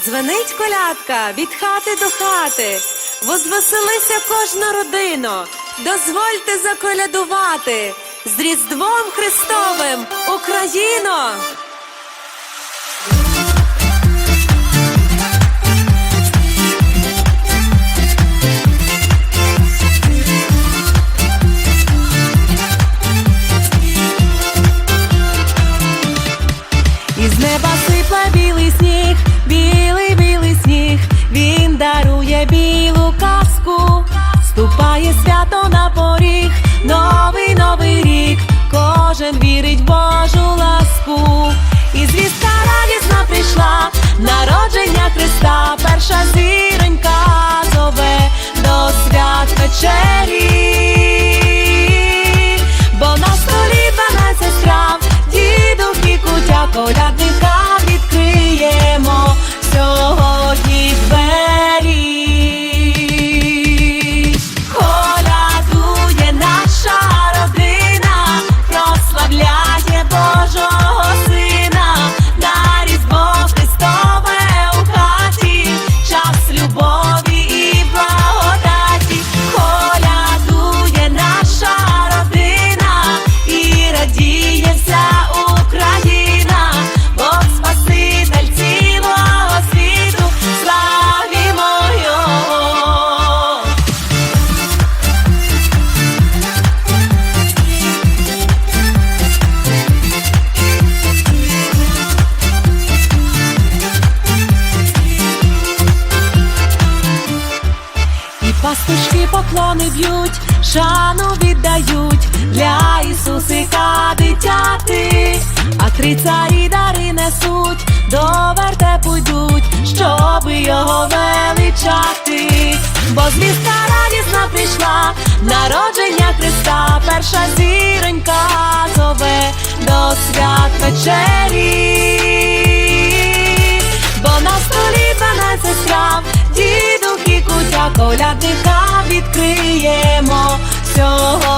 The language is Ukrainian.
Дзвенить колядка від хати до хати, возвеселися кожна родина, дозвольте заколядувати. З Різдвом Христовим Україно! Народження Христа, перша зіронька пастушки поклони б'ють, шану віддають для Ісусика дитяти, а три царі дари несуть, до вертепу йдуть, щоби його величати. Бо звістка радісна прийшла, народження Христа, перша зіронька зове до свят вечері. Кутя дика відкриємо двері.